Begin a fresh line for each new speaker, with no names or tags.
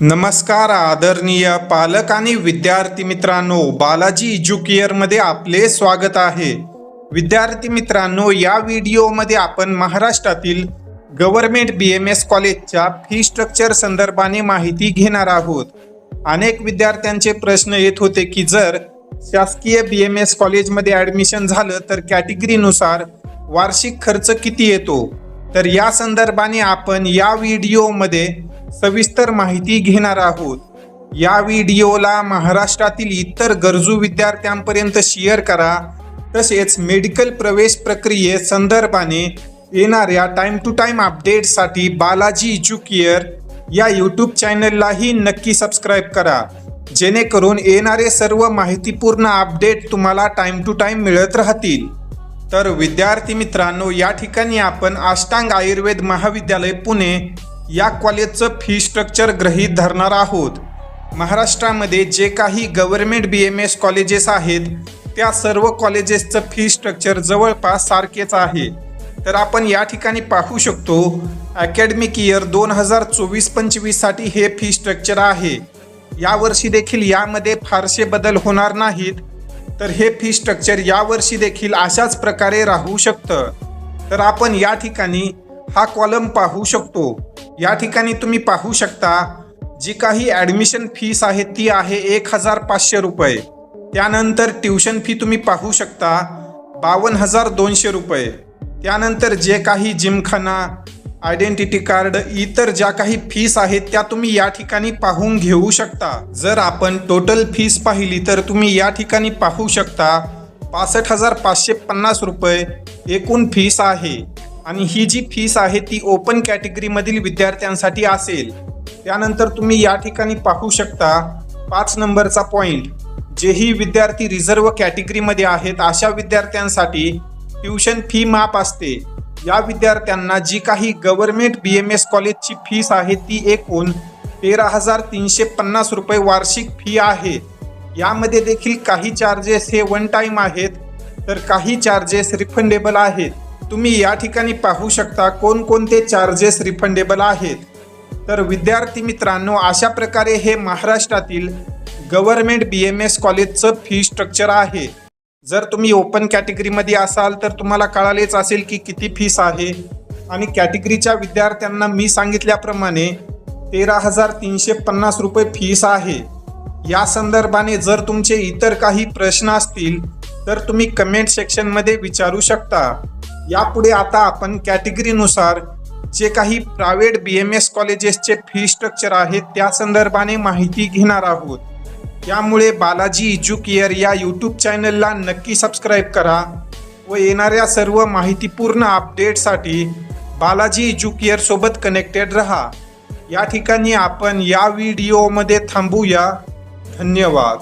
नमस्कार आदरणीय पालक आणि विद्यार्थी मित्रांनो बालाजी एज्युकेअरमध्ये आपले स्वागत आहे. विद्यार्थी मित्रांनो या व्हिडिओमध्ये आपण महाराष्ट्रातील गव्हर्मेंट बी एम एस कॉलेजच्या फी स्ट्रक्चर संदर्भाने माहिती घेणार आहोत. अनेक विद्यार्थ्यांचे प्रश्न येत होते की जर शासकीय बी एम एस कॉलेजमध्ये ॲडमिशन झालं तर कॅटेगरीनुसार वार्षिक खर्च किती येतो? तर या संदर्भाने आपण या व्हिडिओमध्ये सविस्तर माहिती घेणार आहोत. या व्हिडिओला महाराष्ट्रातील इतर गरजू विद्यार्थ्यांपर्यंत शेअर करा. तसेच मेडिकल प्रवेश प्रक्रिये संदर्भाने येणाऱ्या टाइम टू टाइम अपडेटसाठी बालाजी एज्युकेअर या यूट्यूब चॅनललाही नक्की सबस्क्राईब करा. जेणेकरून येणारे सर्व माहितीपूर्ण अपडेट तुम्हाला टाइम टू टाइम मिळत राहतील. तर विद्यार्थी मित्रांनो या ठिकाणी आपण अष्टांग आयुर्वेद महाविद्यालय पुणे या कॉलेजचं फी स्ट्रक्चर गृहीत धरणार आहोत. महाराष्ट्रामध्ये जे काही government B M S colleges आहेत त्या सर्व कॉलेजेसचं फी स्ट्रक्चर जवळपास सारखेच आहे. तर आपण या ठिकाणी पाहू शकतो अकॅडमिक इयर दोन हजार चोवीस पंचवीससाठी हे फी स्ट्रक्चर आहे. यावर्षी देखील यामध्ये फारसे बदल होणार नाहीत. तर हे फी स्ट्रक्चर यावर्षी देखील अशाच प्रकारे राहू शकतं. तर आपण या ठिकाणी हा कॉलम पाहू शकतो. या ठिकाणी तुम्ही पाहू शकता जी काही ॲडमिशन फीस आहे ती आहे एक हजार पाचशे रुपये. त्यानंतर ट्युशन फी तुम्ही पाहू शकता बावन्न हजार दोनशे रुपये. त्यानंतर जे काही जिमखाना आयडेंटिटी कार्ड इतर ज्या काही फीस आहेत त्या तुम्ही या ठिकाणी पाहून घेऊ शकता. जर आपण टोटल फीस पाहिली तर तुम्ही या ठिकाणी पाहू शकता पासष्ट हजार पाचशे पन्नास रुपये एकूण फीस आहे. आणि ही जी फीस आहे ती ओपन कॅटेगरीमधील विद्यार्थ्यांसाठी असेल त्यानंतर तुम्ही या ठिकाणी पाहू शकता पाच नंबरचा पॉईंट जेही विद्यार्थी रिझर्व कॅटेगरीमध्ये आहेत अशा विद्यार्थ्यांसाठी ट्युशन फी माफ असते. या विद्यार्थ्यांना जी काही गव्हर्नमेंट बी एम एस कॉलेजची फीस आहे ती एकूण तेरा हजार तीनशे पन्नास रुपये वार्षिक फी आहे. यामध्ये देखील काही चार्जेस हे वन टाईम आहेत तर काही चार्जेस रिफंडेबल आहेत. तुम्ही या ठिकाणी पाहू शकता कोणकोणते चार्जेस रिफंडेबल आहेत. तर विद्यार्थी मित्रांनो अशा प्रकारे हे महाराष्ट्रातील गव्हर्मेंट बी एम एस कॉलेजचं फी स्ट्रक्चर आहे. जर तुम्ही ओपन कॅटेगरीमध्ये असाल तर तुम्हाला कळालेच असेल की किती फीस आहे. आणि कॅटेगरीच्या विद्यार्थ्यांना मी सांगितल्याप्रमाणे तेरा हजार तीनशे पन्नास रुपये फीस आहे. या संदर्भाने जर तुमचे इतर काही प्रश्न असतील तर तुम्ही कमेंट सेक्शनमध्ये विचारू शकता. यापुढे आता आपण कॅटेगरीनुसार जे काही प्रायव्हेट बी एम एस कॉलेजेसचे फी स्ट्रक्चर आहे त्या संदर्भाने माहिती घेणार आहोत. त्यामुळे बालाजी एज्युकेअर या यूट्यूब चॅनलला नक्की सबस्क्राईब करा व येणाऱ्या सर्व माहितीपूर्ण अपडेटसाठी बालाजी एज्युकेअर सोबत कनेक्टेड रहा. या ठिकाणी आपण या व्हिडिओमध्ये थांबूया. धन्यवाद.